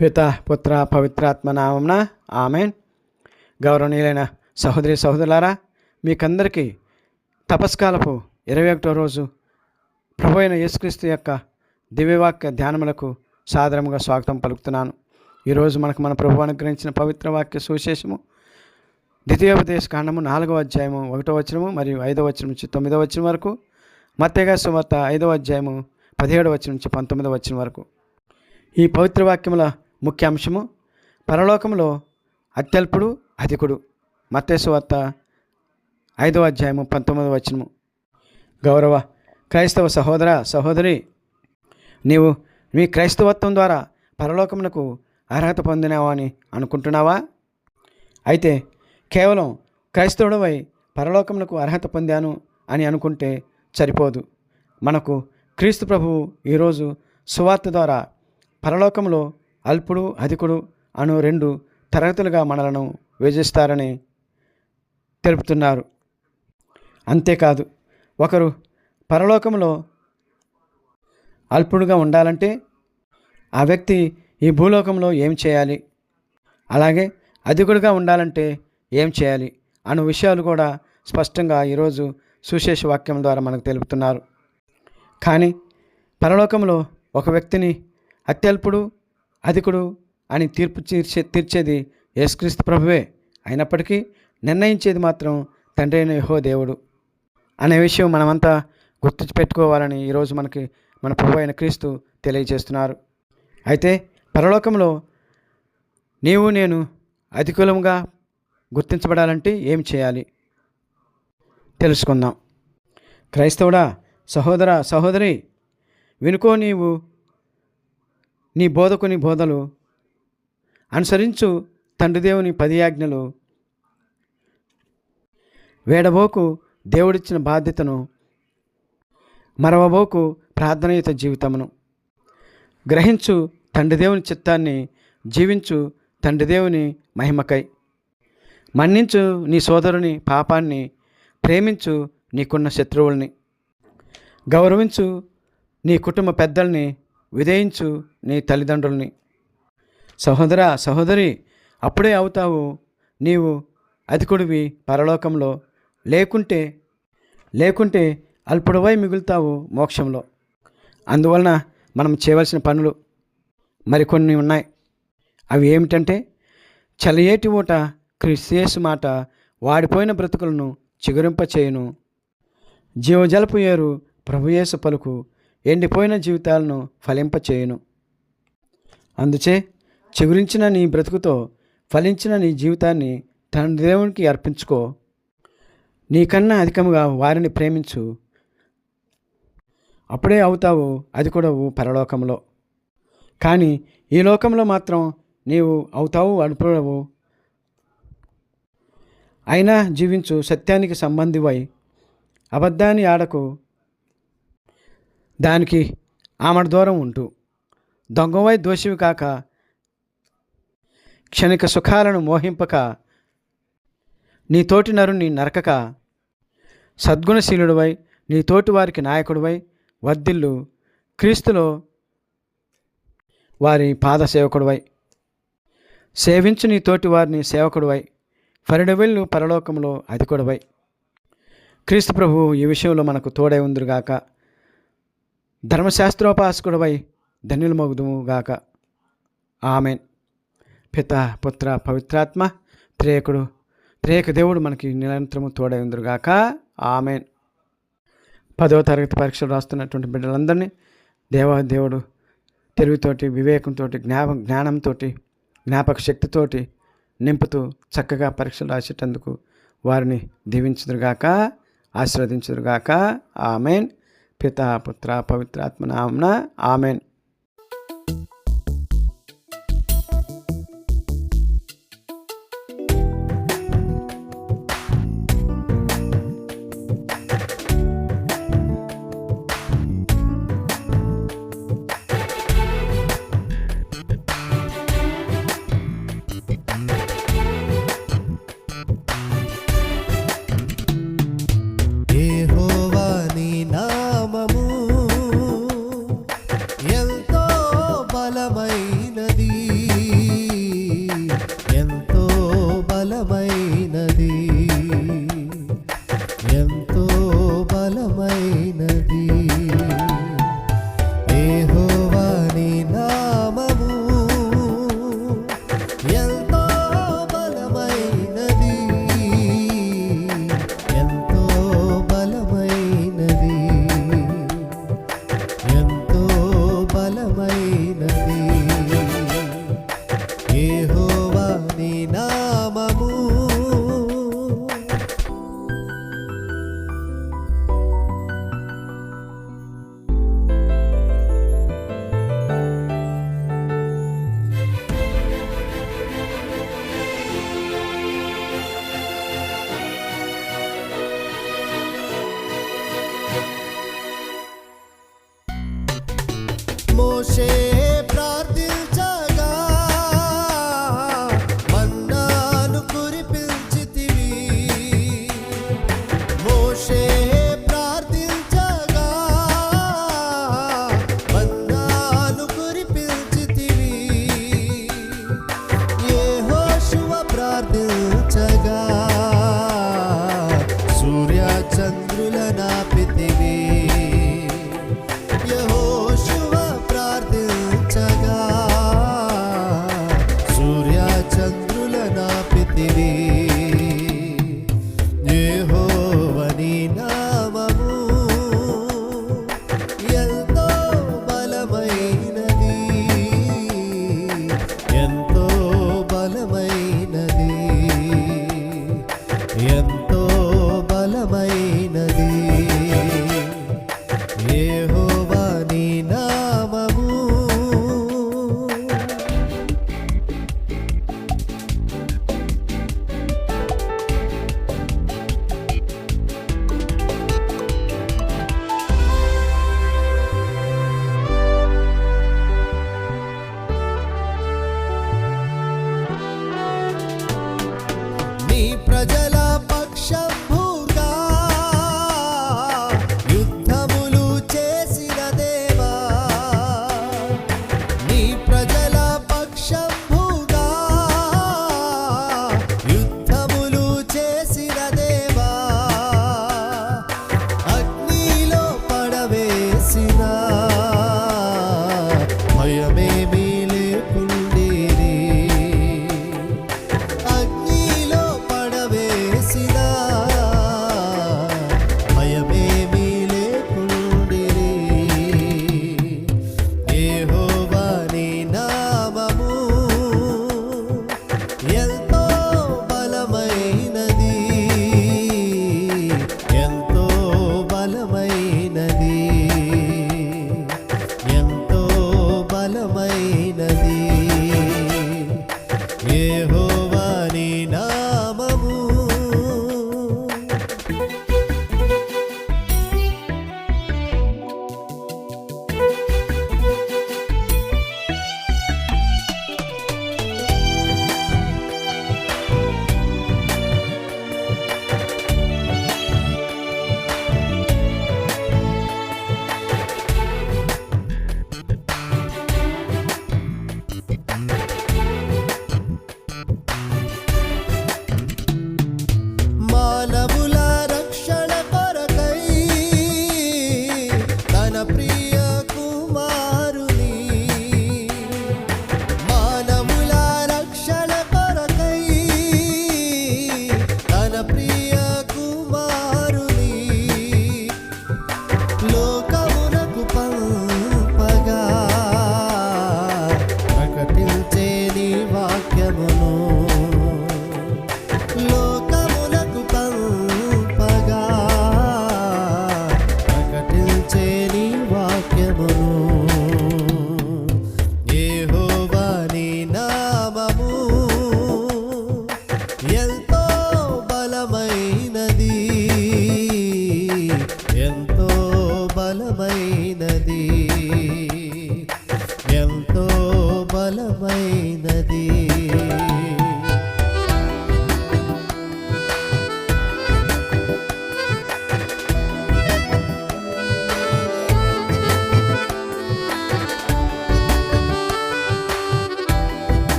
పిత పుత్ర పవిత్రాత్మ నామంన ఆమెన్. గౌరవనీయులైన సహోదరి సహోదరులారా మీకందరికీ తపస్కాలపు ఇరవై ఒకటో రోజు ప్రభు అయిన యేసుక్రీస్తు యొక్క దివ్యవాక్య ధ్యానములకు సాదరముగా స్వాగతం పలుకుతున్నాను. ఈరోజు మనకు మన ప్రభు అనుగ్రహించిన పవిత్ర వాక్య సువిశేషము ద్వితీయోపదేశ కాండము నాలుగవ అధ్యాయము ఒకటో వచనము మరియు ఐదవ వచనం నుంచి తొమ్మిదవ వచనం వరకు మత్తేగా సువార్త ఐదవ అధ్యాయము పదిహేడవ వచనం నుంచి పంతొమ్మిదవ వచనం వరకు. ఈ పవిత్ర వాక్యముల ముఖ్య అంశము పరలోకములో అత్యల్పుడు అధికుడు. మత్తేసు వార్త ఐదవ అధ్యాయము పంతొమ్మిదవ వచనము. గౌరవ క్రైస్తవ సహోదర సహోదరి నీవు మీ క్రైస్తవత్వం ద్వారా పరలోకమునకు అర్హత పొందినావా అని అనుకుంటున్నావా? అయితే కేవలం క్రైస్తవుడవై పరలోకమునకు అర్హత పొందాను అని అనుకుంటే సరిపోదు. మనకు క్రీస్తు ప్రభువు ఈరోజు సువార్త ద్వారా పరలోకంలో అల్పుడు అధికుడు అను రెండు తరగతులుగా మనలను విభజిస్తారని తెలుపుతున్నారు. అంతేకాదు ఒకరు పరలోకంలో అల్పుడుగా ఉండాలంటే ఆ వ్యక్తి ఈ భూలోకంలో ఏం చేయాలి? అలాగే అధికుడుగా ఉండాలంటే ఏం చేయాలి? అను విషయాలు కూడా స్పష్టంగా ఈరోజు సుశేష వాక్యం ద్వారా మనకు తెలుపుతున్నారు. కానీ పరలోకంలో ఒక వ్యక్తిని అత్యల్పుడు అధికుడు అని తీర్పు తీర్చే తీర్చేది యేసుక్రీస్తు ప్రభువే. అయినప్పటికీ నిర్ణయించేది మాత్రం తండ్రి అయిన యహో దేవుడు. అనే విషయం మనమంతా గుర్తు పెట్టుకోవాలని ఈరోజు మనకి మన ప్రభు అయిన క్రీస్తు తెలియజేస్తున్నారు. అయితే పరలోకంలో నీవు నేను అధికులంగా గుర్తించబడాలంటే ఏం చేయాలి? తెలుసుకుందాం. క్రైస్తవుడా సహోదర సహోదరి వినుకో నీవు నీ బోధకుని బోధలు. అనుసరించు తండ్రి దేవుని పది ఆజ్ఞలు. వేడబోకు దేవుడిచ్చిన బాధ్యతను. మరవబోకు ప్రార్థనయుత జీవితమును. గ్రహించు తండ్రి దేవుని చిత్తాన్ని జీవించు తండ్రి దేవుని మహిమకై. మన్నించు నీ సోదరుని పాపాన్ని ప్రేమించు నీకున్న శత్రువుల్ని. గౌరవించు నీ కుటుంబ పెద్దల్ని విధేయించు నీ తల్లిదండ్రుల్ని. సహోదర సహోదరి అప్పుడే అవుతావు. నీవు అధికుడివి పరలోకంలో. లేకుంటే లేకుంటే అల్పుడవై మిగులుతావు మోక్షంలో. అందువలన మనం చేయవలసిన పనులు మరికొన్ని ఉన్నాయి. అవి ఏమిటంటే చలియేటి ఊట క్రిస్యేసు మాట వాడిపోయిన బ్రతుకులను చిగురింపచేయును. జీవజలపు ఏరు ప్రభుయేసు పలుకు ఎండిపోయిన జీవితాలను ఫలింపచేయును. అందుచే చిగురించిన నీ బ్రతుకుతో ఫలించిన నీ జీవితాన్ని తన దేవునికి అర్పించుకో. నీకన్నా అధికముగా వారిని ప్రేమించు. అప్పుడే అవుతావు అది కూడా పరలోకంలో కానీ ఈ లోకంలో మాత్రం నీవు అవుతావు అడుపుడవు అయినా జీవించు సత్యానికి సంబంధివై అబద్ధాన్ని ఆడకు దానికి ఆమె దూరం ఉంటూ దొంగవై దోషివి కాక క్షణిక సుఖాలను మోహింపక నీ తోటి నరుని నరకక సద్గుణశీలుడివై నీ తోటి వారికి నాయకుడివై వర్ధిల్లు క్రీస్తులో వారి పాద సేవకుడివై సేవించు నీ తోటి వారిని సేవకుడివై. ఫరిడవెళ్ళు పరలోకంలో అధికుడివై. క్రీస్తు ప్రభువు ఈ విషయంలో మనకు తోడై ఉందిరుగాక. ధర్మశాస్త్రోపాసకుడవై ధన్యులమగుదుము గాక. ఆమెన్. పిత పుత్ర పవిత్రాత్మ త్రేకుడు త్రేక దేవుడు మనకి నిరంతరము తోడై ఉందిరుగాక ఆమెన్. పదవ తరగతి పరీక్షలు రాస్తున్నటువంటి బిడ్డలందరినీ దేవా దేవుడు తెలివితోటి వివేకంతో జ్ఞాప జ్ఞానంతో జ్ఞాపక శక్తితోటి నింపుతూ చక్కగా పరీక్షలు రాసేటందుకు వారిని దీవించుదురుగాక ఆశీర్వదించుదురుగాక ఆమెన్. పిత పుత్ర పవిత్రాత్మ నామన ఆమెన్ মোশের